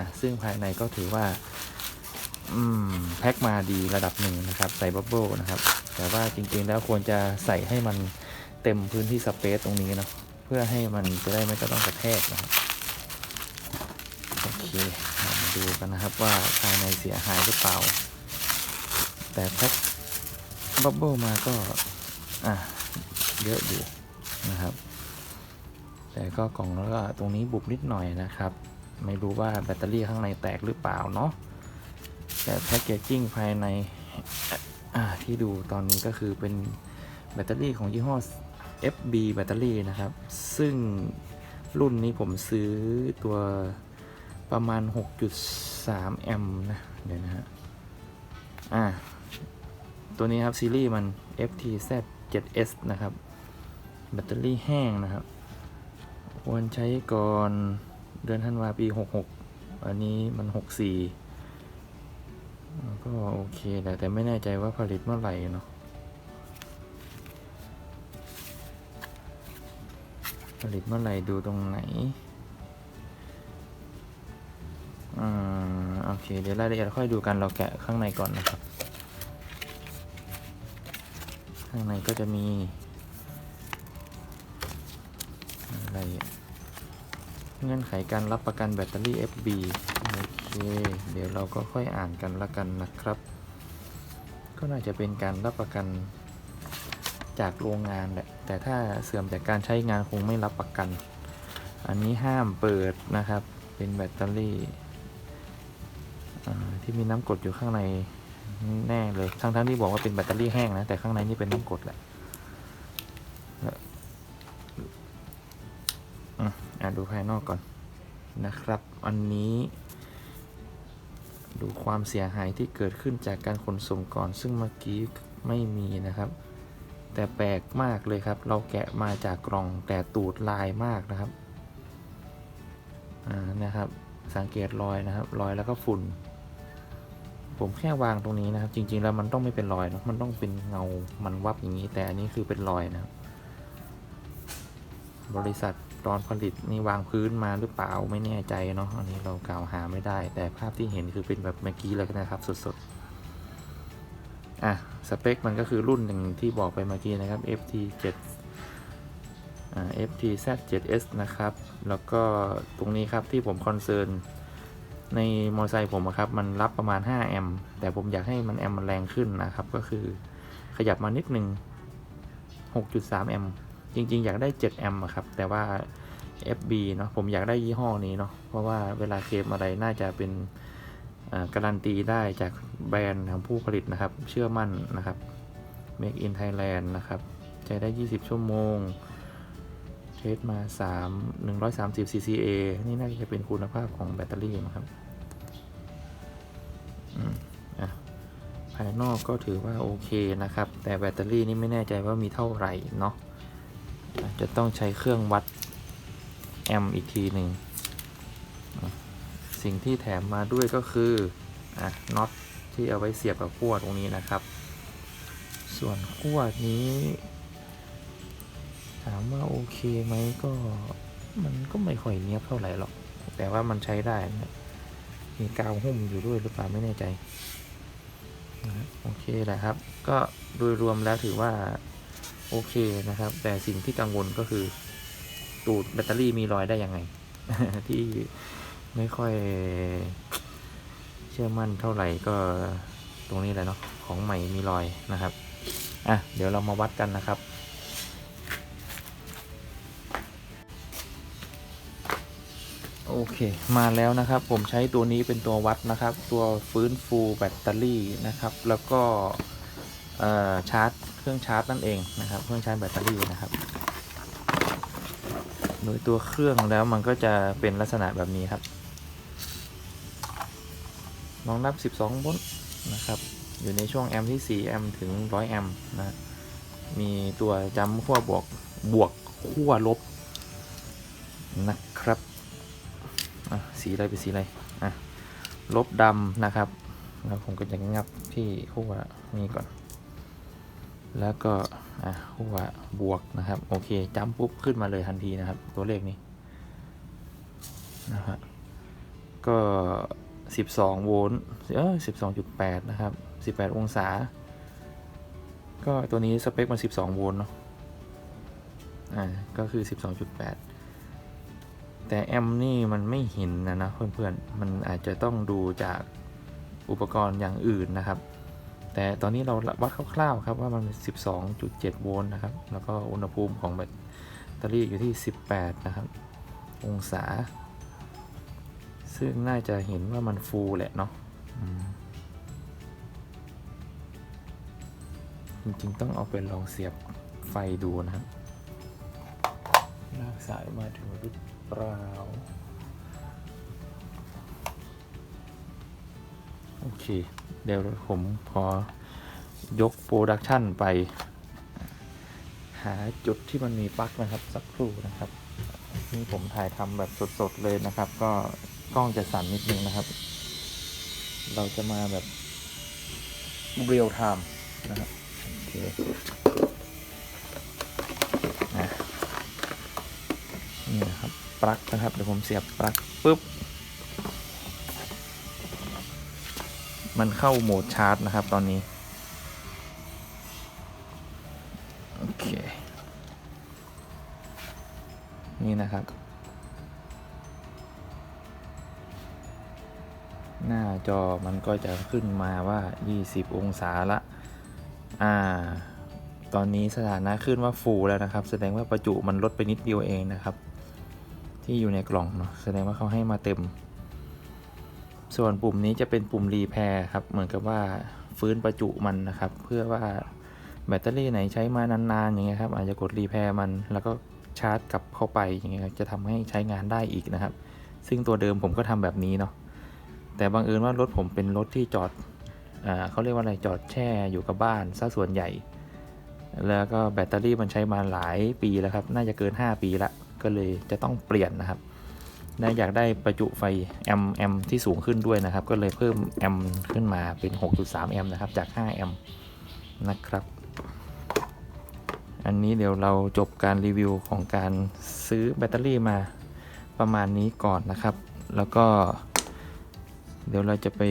ะซึ่งภายในก็ถือว่าแพ็คมาดีระดับหนึ่งนะครับใส่บับเบิลนะครับ แต่ว่าจริงๆแล้วควรจะใส่ให้มันเต็มพื้นที่สเปซตรงนี้นะเพื่อให้มันจะได้ไม่ต้องกระแทกนะครับโอเคมาดูกันนะครับว่าภายในเสียหายหรือเปล่า แต่แพ็คบับเบิลมาก็อะเยอะอยู่นะครับ แต่ก็กล่องแล้วก็ตรงนี้บุบนิดหน่อยนะครับ ไม่รู้ว่าแบตเตอรี่ข้างในแตกหรือเปล่าเนาะแต่แพ็กเกจจิ้งภายในที่ดูตอนนี้ก็คือเป็นแบตเตอรี่ของยี่ห้อ FB แบตเตอรี่นะครับ ซึ่งรุ่นนี้ผมซื้อตัวประมาณ 6.3 แอมป์นะ เดี๋ยวนะฮะ อ่า ตัวนี้ครับ ซีรีส์มัน FTZ 7S นะครับ แบตเตอรี่แห้งนะครับ ควรใช้ก่อน เดือนธันวาปี66อันนี้มัน64ก็โอเคแหละแต่ไม่แน่ใจว่าผลิตเมื่อไหร่เนาะผลิตเมื่อไหร่ดูตรงไหนอ่าโอเค เดี๋ยวรายละเอียดค่อยดูกันเราแกะข้างในก่อนนะครับ ข้างในก็จะมีอะไรอะ เงื่อนไขการรับประกันแบตเตอรี่ FB โอเค เดี๋ยวเราก็ค่อยอ่านกันละกันนะครับ ก็น่าจะเป็นการรับประกันจากโรงงานแหละ แต่ถ้าเสื่อมจากการใช้งานคงไม่รับประกัน อันนี้ห้ามเปิดนะครับ เป็นแบตเตอรี่ที่มีน้ำกรดอยู่ข้างในแน่เลย ทั้งๆที่บอกว่าเป็นแบตเตอรี่แห้งนะ แต่ข้างในนี่เป็นน้ำกรดแหละ ดูภายนอกก่อนนะครับ อันนี้ ดูความเสียหายที่เกิดขึ้นจากการขนส่งก่อน ซึ่งเมื่อกี้ไม่มีนะครับ แต่แปลกมากเลยครับ เราแกะมาจากกล่องแต่ตูดลายมากนะครับอ่านะครับ สังเกตรอยนะครับ รอยแล้วก็ฝุ่น ผมแค่วางตรงนี้นะครับ จริง ๆ แล้วมันต้องไม่เป็นรอยนะมันต้องเป็นเงามันวับอย่างนี้ แต่อันนี้คือเป็นรอยนะครับ บริษัท ตอนผลิตนี่วางพื้นมาหรือเปล่าไม่แน่ใจเนาะอันนี้เรากล่าวหาไม่ได้ แต่ภาพที่เห็นคือเป็นแบบเมื่อกี้เลยนะครับสดๆอะสเปคมันก็คือรุ่นหนึ่งที่บอกไปเมื่อกี้นะครับ FT 7อ่า FT Z 7S นะครับ แล้วก็ตรงนี้ครับที่ผมคอนเซิร์นในมอเตอร์ไซค์ผมอะครับมันรับประมาณ 5 แอมป์แต่ผมอยากให้มันแอมป์มันแรงขึ้นนะครับ ก็คือขยับมานิดนึง6.3 แอมป์ จริง ๆ อยากได้7แอมป์ครับ แต่ว่า FB เนาะผมอยากได้ยี่ห้อนี้เนาะเพราะว่าเวลาเคลมอะไรน่าจะเป็นอ่าการันตีได้จากแบรนด์ของผู้ผลิตนะครับ เชื่อมั่นนะครับ Make in Thailand นะครับใช้ได้ 20 ชั่วโมงเทสมา 3 130 CCA นี่น่าจะเป็นคุณภาพของแบตเตอรี่นะครับอืมอะภายนอกก็ถือว่าโอเคนะครับ แต่แบตเตอรี่นี่ไม่แน่ใจว่ามีเท่าไหร่เนาะ จะต้องใช้เครื่องวัดแอมป์อีกทีหนึ่งสิ่งที่แถมมาด้วยก็คืออะน็อตที่เอาไว้เสียบกับขั้วตรงนี้นะครับ ส่วนขั้วนี้ ถามว่าโอเคไหมก็มันก็ไม่ค่อยเนี้ยบเท่าไหร่หรอก แต่ว่ามันใช้ได้นะมีกาวหุ้มอยู่ด้วยหรือเปล่าไม่แน่ใจนะโอเคแหละครับ ก็โดยรวมแล้วถือว่า โอเคนะครับ แต่สิ่งที่กังวลก็คือ ตูดแบตเตอรี่มีรอยได้ยังไง ที่ไม่ค่อยเชื่อมั่นเท่าไหร่ก็ตรงนี้แหละเนาะของใหม่มีรอยนะครับอะเดี๋ยวเรามาวัดกันนะครับโอเค มาแล้วนะครับ ผมใช้ตัวนี้เป็นตัววัดนะครับ ตัวฟื้นฟูแบตเตอรี่นะครับ แล้วก็อ่อชาร์จ เครื่องชาร์จนั่นเองนะครับ เครื่องชาร์จแบตเตอรี่นะครับโดยตัวเครื่องแล้วมันก็จะเป็นลักษณะแบบนี้ครับรองรับ 12โวลต์นะครับ อยู่ในช่วงแอมป์ที่4แอมป์ถึง 100แอมป์นะ มีตัวจำขั้วบวกบวกขั้วลบนะครับอะสีอะไรเป็นสีอะไรอะลบดำนะครับ แล้วผมก็จะงับที่ขั้วนี้ก่อน แล้วก็อะหัวบวกนะครับ โอเคจัมปุ๊บขึ้นมาเลยทันทีนะครับ ตัวเลขนี้นะครับก็ 12 โวลต์เออ12.8 นะครับ 18 องศา ก็ตัวนี้สเปคมัน 12 โวลต์เนาะอ่าก็คือ 12.8 แต่แอมนี่มันไม่เห็นนะนะเพื่อนๆ มันอาจจะต้องดูจากอุปกรณ์อย่างอื่นนะครับ แต่ตอนนี้เราวัดคร่าวๆครับว่ามัน 12.7 โวลต์นะครับ แล้วก็อุณหภูมิของแบตเตอรี่อยู่ที่ 18 นะครับ องศา ซึ่งน่าจะเห็นว่ามันฟูแหละเนาะจริงๆ ต้องเอาไปลองเสียบไฟดูนะครับลากสายมาถึงหรือเปล่า โอเค เดี๋ยวผมพอยกโปรดักชันไป หาจุดที่มันมีปลั๊กนะครับสักครู่นะครับ นี่ผมถ่ายทำแบบสดๆเลยนะครับ ก็กล้องจะสั่นนิดนึงนะครับ เราจะมาแบบเรียลไทม์นะครับโอเคนี่นะครับปลั๊กนะครับ เดี๋ยวผมเสียบปลั๊กปุ๊บ มันเข้าโหมดชาร์จนะครับตอนนี้ โอเค นี่นะครับ หน้าจอมันก็จะขึ้นมาว่า 20 องศาละ อ่า ตอนนี้สถานะขึ้นว่าฟูแล้วนะครับ แสดงว่าประจุมันลดไปนิดเดียวเองนะครับ ที่อยู่ในกล่องเนาะแสดงว่าเขาให้มาเต็ม ส่วนปุ่มนี้จะเป็นปุ่มรีแพร์ครับ เหมือนกับว่าฟื้นประจุมันนะครับ เพื่อว่าแบตเตอรี่ไหนใช้มานานๆอย่างเงี้ยครับ อาจจะกดรีแพร์มัน แล้วก็ชาร์จกลับเข้าไปอย่างเงี้ยจะทำให้ใช้งานได้อีกนะครับ ซึ่งตัวเดิมผมก็ทำแบบนี้เนาะแต่บังเอิญว่ารถผมเป็นรถที่จอดอ่าเขาเรียกว่าอะไรจอดแช่อยู่กับบ้านซะส่วนใหญ่ แล้วก็แบตเตอรี่มันใช้มาหลายปีแล้วครับ น่าจะเกิน 5 ปีละก็เลยจะต้องเปลี่ยนนะครับ และอยากได้ประจุไฟแอมแอมที่สูงขึ้นด้วยนะครับ ก็เลยเพิ่มแอมขึ้นมาเป็น 6.3 แอมนะครับ จาก 5 แอมนะครับ อันนี้เดี๋ยวเราจบการรีวิวของการซื้อแบตเตอรี่มาประมาณนี้ก่อนนะครับ แล้วก็ เดี๋ยวเราจะไป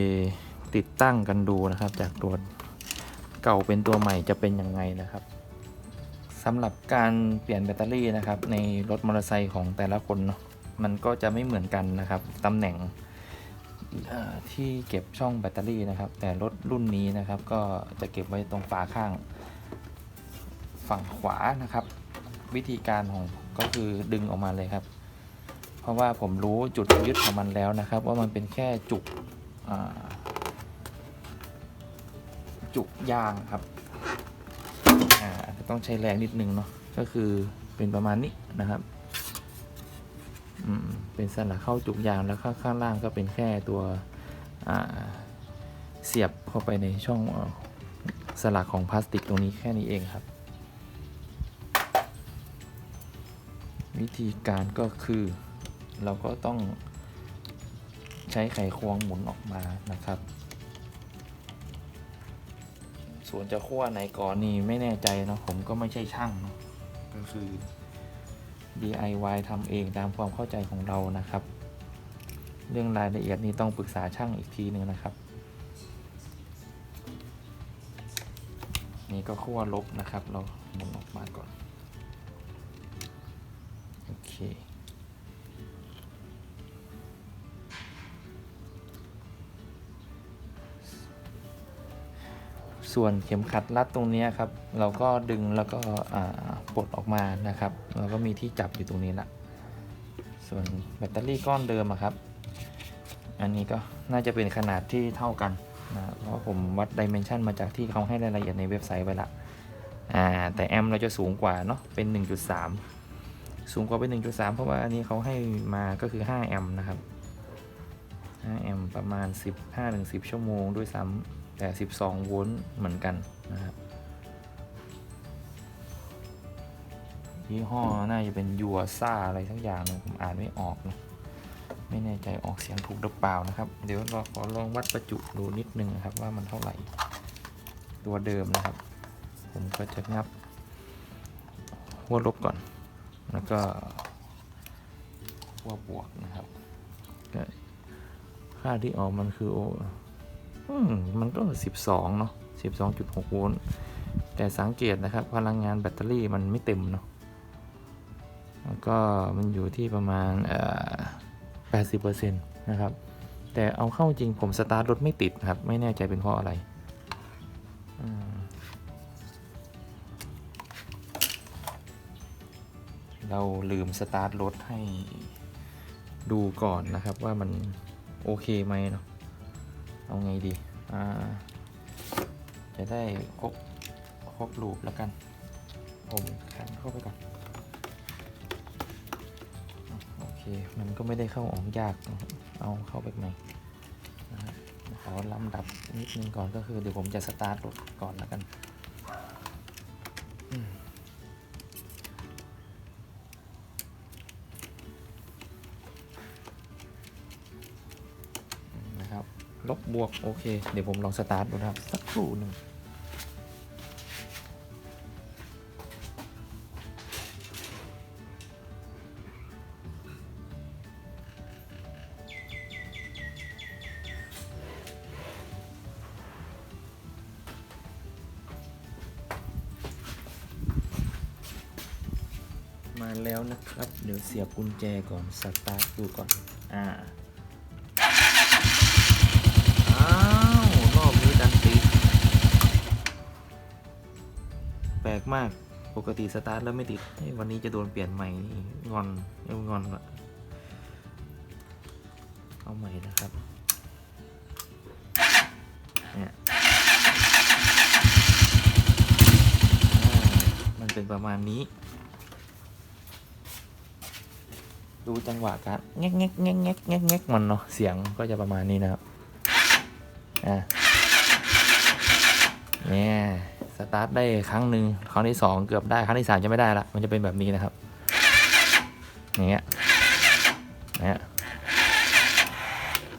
ติดตั้งกันดูนะครับ จากตัวเก่าเป็นตัวใหม่จะเป็นยังไงนะครับสำหรับการเปลี่ยนแบตเตอรี่นะครับในรถมอเตอร์ไซค์ของแต่ละคนเนาะ มันก็จะไม่เหมือนกันนะครับตำแหน่งที่เก็บช่องแบตเตอรี่นะครับ แต่รถรุ่นนี้นะครับก็จะเก็บไว้ตรงฝาข้าง ฝั่งขวานะครับ วิธีการของก็คือดึงออกมาเลยครับ เพราะว่าผมรู้จุดยึดของมันแล้วนะครับ ว่ามันเป็นแค่จุกจุกยางครับอาจจะต้องใช้แรงนิดนึงเนาะก็คือเป็นประมาณนี้นะครับ เป็นสลักเข้าจุกยางแล้วข้างข้างล่างก็เป็นแค่ตัวเสียบเข้าไปในช่องสลักของพลาสติกตรงนี้แค่นี้เองครับ วิธีการก็คือเราก็ต้องใช้ไขควงหมุนออกมานะครับ ส่วนจะขั้วไหนก่อนนี่ไม่แน่ใจเนาะผมก็ไม่ใช่ช่างเนาะก็คือ DIY ทำเองตามความเข้าใจของเรานะครับ เรื่องรายละเอียดนี้ต้องปรึกษาช่างอีกทีหนึ่งนะครับ นี่ก็ขั้วลบนะครับ เราหมุนออกมาก่อน โอเค ส่วนเข็มขัดรัดตรงนี้ครับ เราก็ดึงแล้วก็ปลดออกมานะครับ เราก็มีที่จับอยู่ตรงนี้ละส่วนแบตเตอรี่ก้อนเดิมอะครับ อันนี้ก็น่าจะเป็นขนาดที่เท่ากันนะเพราะผมวัดดิเมนชันมาจากที่เขาให้รายละเอียดในเว็บไซต์ไว้ละอ่าแต่แอมเราจะสูงกว่าเนาะเป็น 1.3 สูงกว่าเป็น 1.3 เพราะว่าอันนี้เขาให้มาก็คือ 5 แอมนะครับ 5 แอมป์ประมาณ 15-10 ชั่วโมงด้วยซ้ำ แต่ 12 โวลต์เหมือนกันนะครับยี่ห้อน่าจะเป็นยัวซ่าอะไรทั้งอย่างผมอ่านไม่ออกนะไม่แน่ใจออกเสียงถูกหรือเปล่านะครับ เดี๋ยวเราขอลองวัดประจุดูนิดนึงนะครับว่ามันเท่าไหร่ ตัวเดิมนะครับ ผมก็จะงับหัวลบก่อน แล้วก็หัวบวกนะครับค่าที่ออกมันคือโอ มันก็ 12 เนาะ12.6 โวลต์ แต่สังเกตนะครับ พลังงานแบตเตอรี่มันไม่เต็มเนาะ แล้วก็มันอยู่ที่ประมาณเอ่อ80%นะครับ แต่เอาเข้าจริงผมสตาร์ทรถไม่ติดครับ ไม่แน่ใจเป็นเพราะอะไรเราลืมสตาร์ทรถให้ดูก่อนนะครับว่ามันโอเคไหมเนาะ เอาไงดีอ่าจะได้ครบครบรูปแล้วกัน ผมขันเข้าไปก่อนโอเค มันก็ไม่ได้เข้าออกยาก เอาเข้าไปใหม่นขอลำดับนิดนึงก่อนก็คือเดี๋ยวผมจะสตาร์ทรถก่อนแล้วกัน บวก โอเค เดี๋ยวผมลองสตาร์ทดูนะครับ สักครู่หนึ่งมาแล้วนะครับ เดี๋ยวเสียบกุญแจก่อน สตาร์ทดูก่อน อ่า มาก ปกติสตาร์ทแล้วไม่ติด วันนี้จะโดนเปลี่ยนใหม่งอนเอ้งอนละเอาใหม่นะครับเนี่ยมันเป็นประมาณนี้ ดูจังหวะการแงกแงกแงกแงกแงกแงกมันเนาะเสียงก็จะประมาณนี้นะครับอะเนี่ย สตาร์ทได้ครั้งหนึ่งครั้งที่สองเกือบได้ครั้งที่สามจะไม่ได้ละมันจะเป็นแบบนี้นะครับอย่างเงี้ยเนี่ย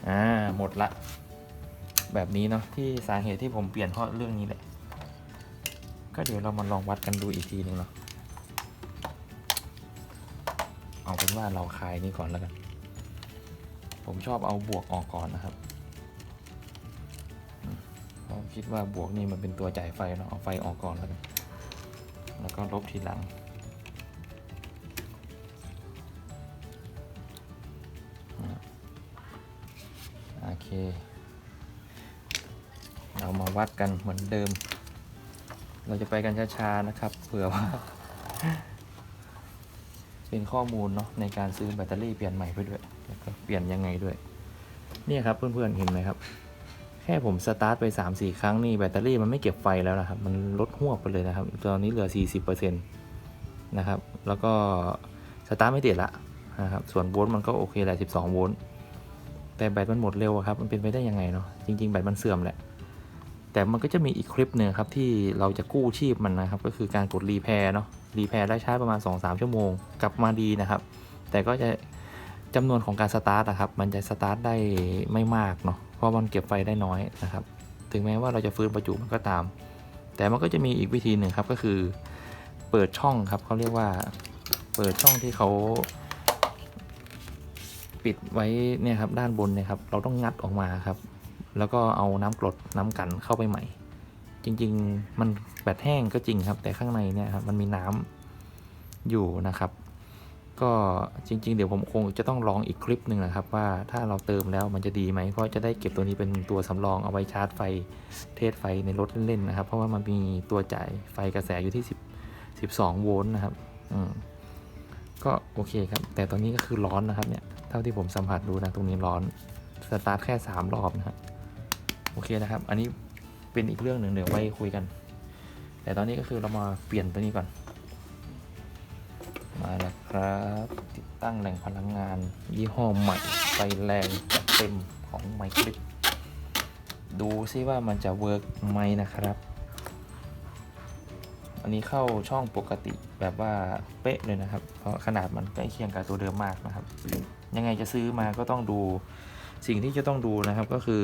อ่าหมดละ แบบนี้เนาะที่สาเหตุที่ผมเปลี่ยนเพราะเรื่องนี้แหละ ก็เดี๋ยวเรามาลองวัดกันดูอีกทีหนึ่งเนาะเอาเป็นว่าเราคลายนี่ก่อนแล้วกัน ผมชอบเอาบวกออกก่อนนะครับ คิดว่าบวกนี่มันเป็นตัวจ่ายไฟเนาะเอาไฟออกก่อนแล้วกันแล้วก็ลบทีหลัง โอเค เรามาวัดกันเหมือนเดิม เราจะไปกันช้าๆนะครับเผื่อว่า เป็นข้อมูลเนาะในการซื้อแบตเตอรี่เปลี่ยนใหม่ไปด้วยแล้วก็เปลี่ยนยังไงด้วย เนี่ยครับเพื่อนๆเห็นไหมครับ แค่ผมสตาร์ทไป 3-4 ครั้งนี่แบตเตอรี่มันไม่เก็บไฟแล้วนะครับ มันลดหวไปเลยนะครับ ตอนนี้เหลือ 40%นะครับ แล้วก็สตาร์ทไม่ติดละนะครับ ส่วนโวลต์มันก็โอเคแหละ 12 โวลต์ แต่แบตมันหมดเร็วอะครับ มันเป็นไปได้ยังไงเนาะ จริง ๆ แบตมันเสื่อมแหละ แต่มันก็จะมีอีกคลิปหนึ่งครับที่เราจะกู้ชีพมันนะครับ ก็คือการกดรีแพร์เนาะ รีแพร์ได้ใช้ประมาณ 2-3 ชั่วโมง กลับมาดีนะครับ แต่ก็จะจำนวนของการสตาร์ทนะครับ มันจะสตาร์ทได้ไม่มากเนาะ ราะมันเก็บไฟได้น้อยนะครับ ถึงแม้ว่าเราจะฟื้นประจุมันก็ตาม แต่มันก็จะมีอีกวิธีหนึ่งครับก็คือ เปิดช่องครับเขาเรียกว่า เปิดช่องที่เขาปิดไว้เนี่ยครับด้านบนเนี่ยครับเราต้องงัดออกมาครับ แล้วก็เอาน้ำกรดน้ำกันเข้าไปใหม่ จริง ๆ มันแบตแห้งก็จริงครับ แต่ข้างในเนี่ยครับมันมีน้ำอยู่นะครับ ก็จริง ๆ เดี๋ยวผมคงจะต้องลองอีกคลิปหนึ่งนะครับ ว่าถ้าเราเติมแล้วมันจะดีไหมเพราะจะได้เก็บตัวนี้เป็นตัวสำรองเอาไว้ชาร์จไฟเทสไฟในรถเล่นๆนะครับ เพราะว่ามันมีตัวจ่ายไฟกระแสอยู่ที่ 10 12 โวลต์นะครับอืมก็โอเคครับ แต่ตอนนี้ก็คือร้อนนะครับเนี่ยเท่าที่ผมสัมผัสดูนะตรงนี้ร้อนสตาร์ทแค่ 3 รอบนะครับโอเคนะครับ อันนี้เป็นอีกเรื่องหนึ่งเดี๋ยวไว้คุยกัน แต่ตอนนี้ก็คือเรามาเปลี่ยนตัวนี้ก่อน มาแล้วครับ ติดตั้งแหล่งพลังงาน ยี่ห้อใหม่ไฟแรงจัดเต็มของไมคลิปดูซิว่ามันจะเวิร์กไหมนะครับ อันนี้เข้าช่องปกติแบบว่าเป๊ะเลยนะครับ เพราะขนาดมันใกล้เคียงกับตัวเดิมมากนะครับ ยังไงจะซื้อมาก็ต้องดูสิ่งที่จะต้องดูนะครับก็คือ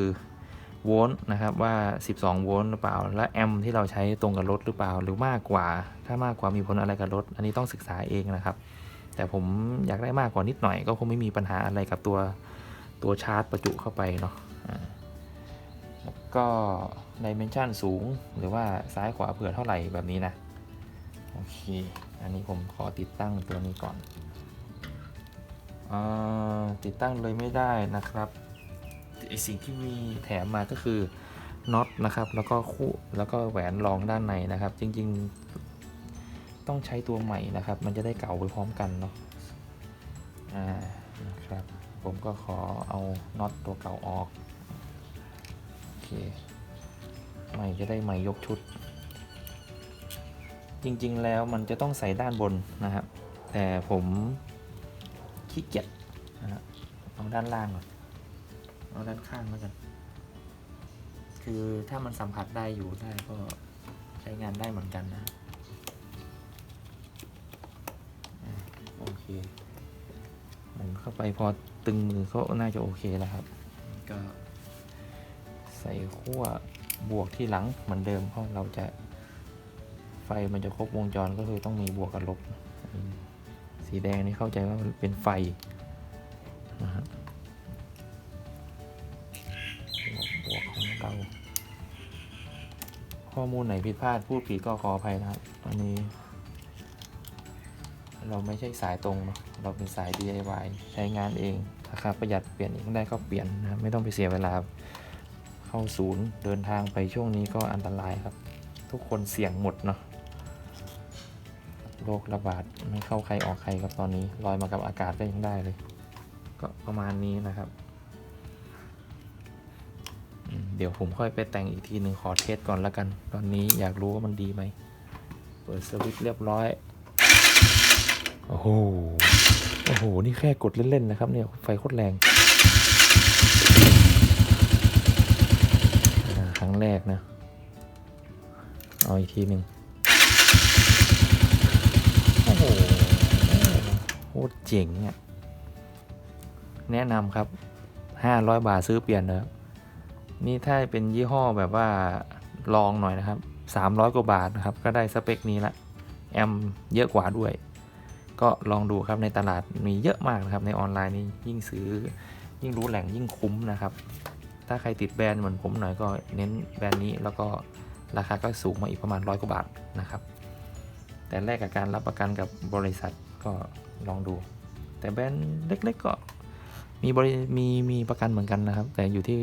โวลต์นะครับว่า 12 โวลต์หรือเปล่า และแอมป์ที่เราใช้ตรงกับรถหรือเปล่า หรือมากกว่า ถ้ามากกว่ามีผลอะไรกับรถ อันนี้ต้องศึกษาเองนะครับ แต่ผมอยากได้มากกว่านิดหน่อย ก็คงไม่มีปัญหาอะไรกับตัวตัวชาร์จประจุเข้าไปเนาะอ่าแล้วก็ดิเมนชันสูงหรือว่าซ้ายขวาเผื่อเท่าไหร่แบบนี้นะ โอเค อันนี้ผมขอติดตั้งตัวนี้ก่อนอาติดตั้งเลยไม่ได้นะครับ ไอสิ่งที่มีแถมมาก็คือน็อตนะครับ แล้วก็คู่แล้วก็แหวนรองด้านในนะครับ จริงๆ ต้องใช้ตัวใหม่นะครับ มันจะได้เก่าไปพร้อมกันเนาะอ่านะครับ ผมก็ขอเอาน็อตตัวเก่าออกโอเคใหม่จะได้ใหม่ยกชุด จริงๆแล้วมันจะต้องใส่ด้านบนนะครับ แต่ผมขี้เกียจนะเอาด้านล่างก่อน เอาด้านข้างแล้วกัน คือถ้ามันสัมผัสได้อยู่ได้ก็ใช้งานได้เหมือนกันนะโอเคหมุนเข้าไปพอตึงมือก็น่าจะโอเคแล้วครับ ก็ใส่ขั้วบวกที่หลังเหมือนเดิมเพราะเราจะไฟมันจะครบวงจรก็คือต้องมีบวกกับลบ สีแดงนี่เข้าใจว่าเป็นไฟ ข้อมูลไหนผิดพลาดพูดผิดก็ขออภัยนะครับอันนี้ เราไม่ใช่สายตรงเนาะเราเป็นสาย DIY ใช้งานเองราคาประหยัดเปลี่ยนเองได้ก็เปลี่ยนนะครับไม่ต้องไปเสียเวลา เข้าศูนย์เดินทางไปช่วงนี้ก็อันตรายครับ ทุกคนเสี่ยงหมดเนาะโรคระบาดไม่เข้าใครออกใครครับตอนนี้ลอยมากับอากาศก็ยังได้เลย ก็ประมาณนี้นะครับ เดี๋ยวผมค่อยไปแต่งอีกทีหนึ่งขอเทสก่อนแล้วกัน ตอนนี้อยากรู้ว่ามันดีไหม เปิดสวิตช์เรียบร้อย โอ้โห โอ้โห นี่แค่กดเล่น ๆ นะครับเนี่ย ไฟโคตรแรงอ่าครั้งแรกนะ เอาอีกทีหนึ่งโอ้โหโคตรเจ๋งอะ แนะนำครับ 500 บาทซื้อเปลี่ยนนะครับ นี่ถ้าเป็นยี่ห้อแบบว่าลองหน่อยนะครับ 300 กว่าบาทนะครับ ก็ได้สเปคนี้ละ แอมเยอะกว่าด้วย ก็ลองดูครับในตลาดมีเยอะมากนะครับในออนไลน์นี่ยิ่งซื้อ ยิ่งรู้แหล่งยิ่งคุ้มนะครับ ถ้าใครติดแบรนด์เหมือนผมหน่อยก็เน้นแบรนด์นี้แล้วก็ราคาก็สูงมาอีกประมาณร้อยกว่าบาทนะครับ แต่แลกกับการรับประกันกับบริษัทก็ลองดู แต่แบรนด์เล็กๆก็มีบริมีมีประกันเหมือนกันนะครับ แต่อยู่ที่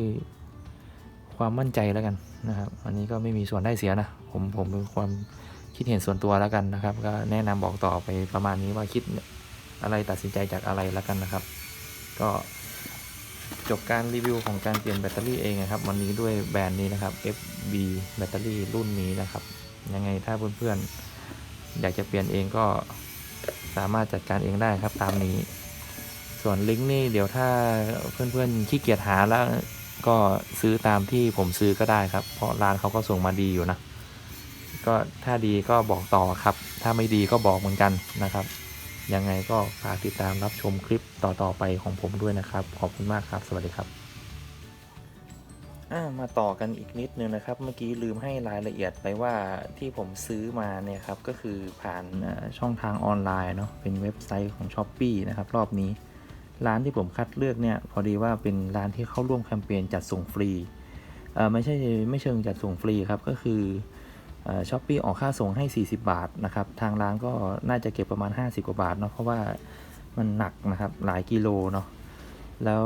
ความมั่นใจแล้วกันนะครับ อันนี้ก็ไม่มีส่วนได้เสียนะ ผมผมเป็นความคิดเห็นส่วนตัวแล้วกันนะครับ ก็แนะนำบอกต่อไปประมาณนี้ว่าคิดอะไรตัดสินใจจากอะไรแล้วกันนะครับ ก็จบการรีวิวของการเปลี่ยนแบตเตอรี่เองนะครับ วันนี้ด้วยแบรนด์นี้นะครับ FB แบตเตอรี่รุ่นนี้นะครับ ยังไงถ้าเพื่อนๆ อยากจะเปลี่ยนเองก็สามารถจัดการเองได้ครับตามนี้ ส่วนลิงก์นี่เดี๋ยวถ้าเพื่อนๆขี้เกียจหาแล้ว ก็ซื้อตามที่ผมซื้อก็ได้ครับ เพราะร้านเขาก็ส่งมาดีอยู่นะ ก็ถ้าดีก็บอกต่อครับ ถ้าไม่ดีก็บอกเหมือนกันนะครับ ยังไงก็ฝากติดตามรับชมคลิปต่อๆไปของผมด้วยนะครับ ขอบคุณมากครับ สวัสดีครับมาต่อกันอีกนิดนึงนะครับ เมื่อกี้ลืมให้รายละเอียดไปว่าที่ผมซื้อมาเนี่ยครับก็คือผ่านช่องทางออนไลน์เนาะเป็นเว็บไซต์ของ s h อ p e e นะครับรอบนี้ ร้านที่ผมคัดเลือกเนี่ยพอดีว่าเป็นร้านที่เข้าร่วมแคมเปญจัดส่งฟรีเอ่อไม่ใช่ไม่เชิงจัดส่งฟรีครับก็คือช้อปปี้ออกค่าส่งให้ 40 บาทนะครับทางร้านก็น่าจะเก็บประมาณ 50 กว่าบาทเนาะเพราะว่ามันหนักนะครับหลายกิโลเนาะแล้ว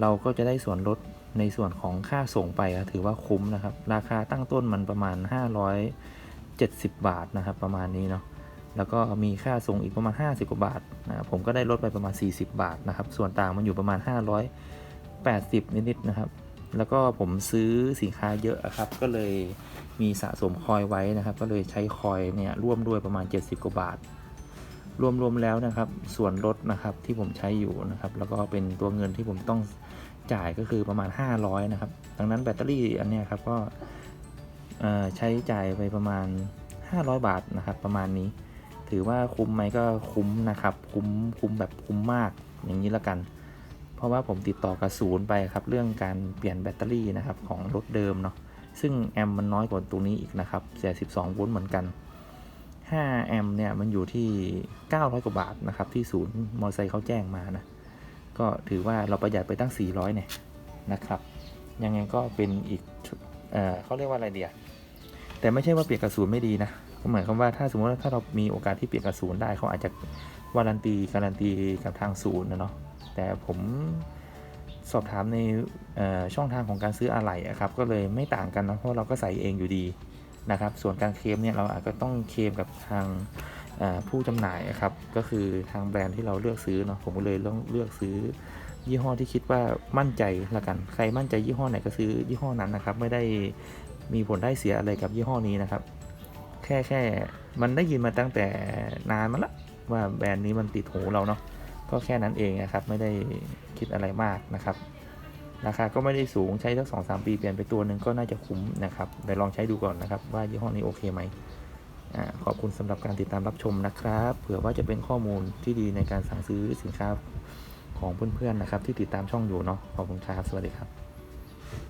เราก็จะได้ส่วนลดในส่วนของค่าส่งไปถือว่าคุ้มนะครับ ราคาตั้งต้นมันประมาณ 570 บาทนะครับประมาณนี้เนาะ แล้วก็มีค่าส่งอีกประมาณ 50 กว่าบาทนะครับผมก็ได้ลดไปประมาณ 40 บาทนะครับ ส่วนต่างมันอยู่ประมาณ 580 นิดๆนะครับ แล้วก็ผมซื้อสินค้าเยอะครับ ก็เลยมีสะสมคอยไว้นะครับ ก็เลยใช้คอยเนี่ยร่วมด้วยประมาณ 70 กว่าบาท รวมๆแล้วนะครับ ส่วนลดนะครับที่ผมใช้อยู่นะครับ แล้วก็เป็นตัวเงินที่ผมต้องจ่ายก็คือประมาณ 500 นะครับ ดังนั้นแบตเตอรี่อันนี้ครับก็ใช้จ่ายไปประมาณ 500 บาทนะครับ ประมาณนี้ ถือว่าคุ้มไหมก็คุ้มนะครับ คุ้มคุ้มแบบคุ้มมากอย่างนี้ละกัน เพราะว่าผมติดต่อกับศูนย์ไปครับ เรื่องการเปลี่ยนแบตเตอรี่นะครับของรถเดิมเนาะซึ่งแอมมันน้อยกว่าตรงนี้อีกนะครับแต่12โวลต์เหมือนกัน 5 แอมเนี่ยมันอยู่ที่ 900 กว่าบาทนะครับ ที่ศูนย์มอเตอร์ไซค์เขาแจ้งมานะ ก็ถือว่าเราประหยัดไปตั้ง 400 เนี่ยนะครับ ยังไงก็เป็นอีกเอเขาเรียกว่าอะไรเดียแต่ไม่ใช่ว่าเปลี่ยนกระสุนไม่ดีนะ ก็หมายความว่าถ้าสมมติว่าถ้าเรามีโอกาสที่เปลี่ยนกระสุนย์ได้เขาอาจจะวารันตีการันตีกับทางศูนย์นะเนาะแต่ผมสอบถามในช่องทางของการซื้ออะไหล่ครับก็เลยไม่ต่างกันนะเพราะเราก็ใส่เองอยู่ดีนะครับส่วนการเคลมเนี่ยเราอาจจะต้องเคลมกับทางผู้จำหน่ายอะครับก็คือทางแบรนด์ที่เราเลือกซื้อเนาะผมก็เลยต้องเลือกซื้อยี่ห้อที่คิดว่ามั่นใจละกันใครมั่นใจยี่ห้อไหนก็ซื้อยี่ห้อนั้นนะครับไม่ได้มีผลได้เสียอะไรกับยี่ห้อนี้นะครับ แค่แค่มันได้ยินมาตั้งแต่นานมาละว่าแบรนด์นี้มันติดหูเราเนาะก็แค่นั้นเองนะครับ ไม่ได้คิดอะไรมากนะครับ ราคาก็ไม่ได้สูงใช้สักสองสามปีเปลี่ยนไปตัวหนึ่งก็น่าจะคุ้มนะครับเดี๋ยวลองใช้ดูก่อนนะครับ ว่ายี่ห้อนี้โอเคไหมอาขอบคุณสำหรับการติดตามรับชมนะครับเผื่อว่าจะเป็นข้อมูลที่ดีในการสั่งซื้อสินค้าของเพื่อนๆนะครับ ที่ติดตามช่องอยู่เนาะขอบคุณครับสวัสดีครับ